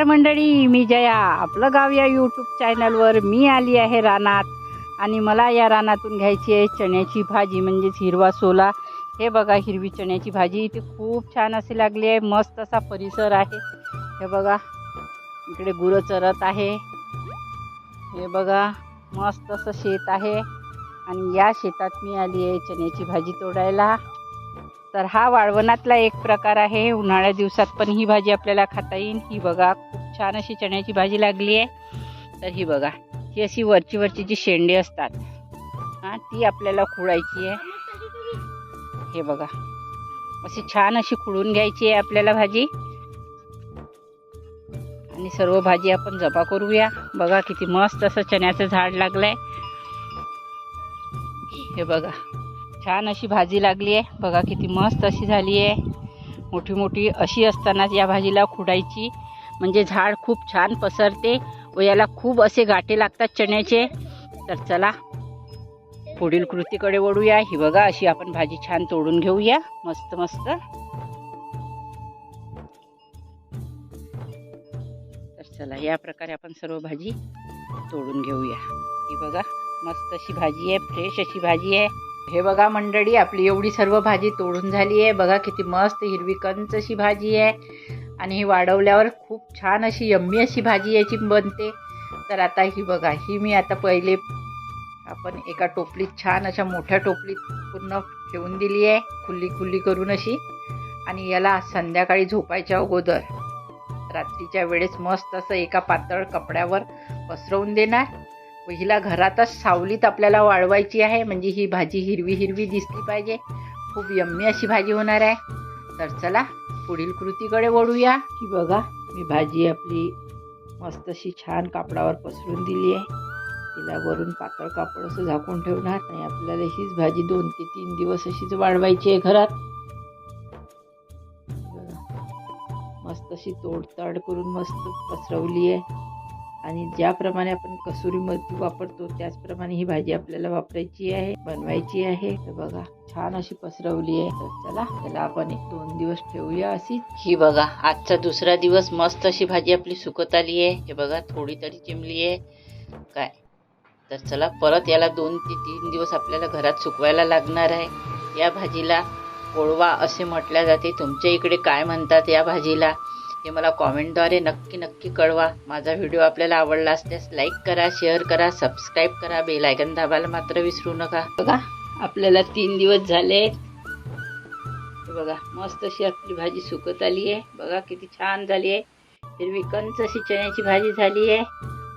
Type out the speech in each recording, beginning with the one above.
नमस्कार मंडळी मी जया. आपलं गाव या यूट्यूब चॅनलवर मी आली आहे रानात. आणि मला या रानातून घ्यायची आहे चण्याची भाजी म्हणजेच हिरवा सोला. हे बघा हिरवी चण्याची भाजी. इथे खूप छान अशी लागली आहे. मस्त असा परिसर आहे. हे बघा इकडे गुरं चरत आहे. हे बघा मस्त असं शेत आहे. आणि या शेतात मी आली आहे चण्याची भाजी तोडायला. तर हा वाळवणातला एक प्रकार आहे. उन्हाळ्या दिवसात पण ही भाजी आपल्याला खाता येईल. ही बघा खूप छान अशी चण्याची भाजी लागली आहे. तर ही बघा ही अशी वरची वरची जी शेंडे असतात हां ती आपल्याला खुळायची आहे. हे बघा अशी छान अशी खुळून घ्यायची आहे आपल्याला भाजी. आणि सर्व भाजी आपण जपा करूया. बघा किती मस्त असं चण्याचं झाड लागलंय. हे बघा छान अशी भाजी लागली आहे. बघा किती मस्त अशी झाली आहे. मोठी मोठी अशी असतानाच या भाजीला खुडायची. म्हणजे झाड खूप छान पसरते व याला खूप असे गाठे लागतात चण्याचे. तर चला पुढील कृतीकडे वळूया. ही बघा अशी आपण भाजी छान तोडून घेऊया. मस्त मस्त. तर चला या प्रकारे आपण सर्व भाजी तोडून घेऊया. ही बघा मस्त अशी भाजी आहे फ्रेश अशी भाजी आहे. हे बघा मंडळी आपली एवढी सर्व भाजी तोडून झाली आहे बघा किती मस्त हिरवी कंच अशी भाजी आहे. आणि ही वाढवल्यावर खूप छान अशी यम्मी अशी भाजी याची बनते. तर आता ही बघा ही मी आता पहिले आपण एका टोपलीत छान अशा मोठ्या टोपलीत पूर्ण ठेवून दिली आहे खुल्ली खुल्ली करून अशी. आणि याला संध्याकाळी झोपायच्या अगोदर. रात्रीच्या वेळेस मस्त असं एका पातळ कपड्यावर पसरवून देणार. व हिला घरातच सावलीत आपल्याला वाळवायची आहे. म्हणजे ही भाजी हिरवी हिरवी दिसली पाहिजे. खूप यम्मी अशी भाजी होणार आहे. तर चला पुढील कृतीकडे वळूया. की बघा मी भाजी आपली मस्त अशी छान कापडावर पसरून दिली आहे. तिला वरून पातळ कापड असं झाकून ठेवणार. आणि आपल्याला हीच भाजी दोन ते तीन दिवस अशीच वाढवायची आहे घरात. मस्त अशी तोडताड करून मस्त पसरवली आहे. आणि ज्याप्रमाणे आपण कसुरी मेथी वापरतो त्याचप्रमाणे ही भाजी आपल्याला वापरायची आहे बनवायची आहे. तर बघा छान अशी पसरवली आहे. तर चला त्याला आपण एक दोन दिवस ठेवूया अशी. ही बघा आजचा दुसरा दिवस मस्त अशी भाजी आपली सुकत आली आहे. हे बघा थोडी तरी चिमली आहे. काय? तर चला परत याला दोन ते तीन दिवस आपल्याला घरात सुकवायला लागणार आहे. या भाजीला कोळवा असे म्हटल्या जाते. तुमच्या इकडे काय म्हणतात या भाजीला? हे मला कॉमेंटद्वारे नक्की नक्की कळवा. माझा व्हिडिओ आपल्याला आवडला असल्यास लाईक करा शेअर करा सबस्क्राईब करा बेल आयकन दाबायला मात्र विसरू नका. बघा आपल्याला तीन दिवस झाले बघा मस्त अशी आपली भाजी सुकत आली आहे. बघा किती छान झाली आहे. हिरवी कंच अशी चण्याची भाजी झाली आहे.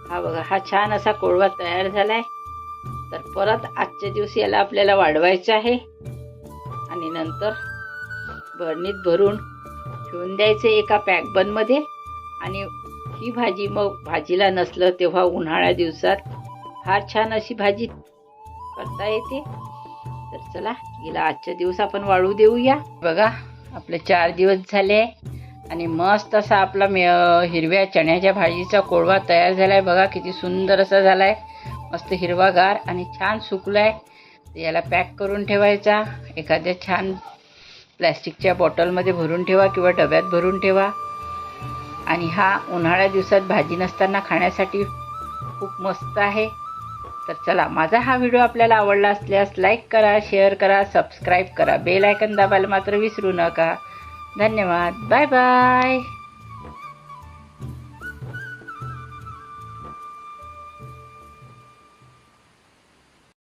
हा बघा हा छान असा कोळवा तयार झाला आहे तर परत आजच्या दिवशी याला आपल्याला वाढवायचं आहे. आणि नंतर भरणीत भरून ठेवून द्यायचे एका पॅक बनमध्ये आणि ही भाजी मग भाजीला नसलं तेव्हा उन्हाळ्या दिवसात फार छान अशी भाजी करता येते. तर चला हिला आजच्या दिवस आपण वाळू देऊया. बघा आपले चार दिवस झाले आणि मस्त असा आपला मे हिरव्या चण्याच्या भाजीचा कोळवा तयार झाला आहे बघा किती सुंदर असा झाला आहे मस्त हिरवागार आणि छान सुकला आहे याला पॅक करून ठेवायचा. एखाद्या छान प्लॅस्टिकच्या बॉटलमध्ये भरून ठेवा किंवा डब्यात भरून ठेवा. आणि हा उन्हाळ्या दिवसात भाजी नसताना खाण्यासाठी खूप मस्त आहे. तर चला माझा हा व्हिडिओ आपल्याला आवडला असल्यास लाईक करा शेअर करा सबस्क्राईब करा. बेल आयकन दाबायला मात्र विसरू नका. धन्यवाद. Bye bye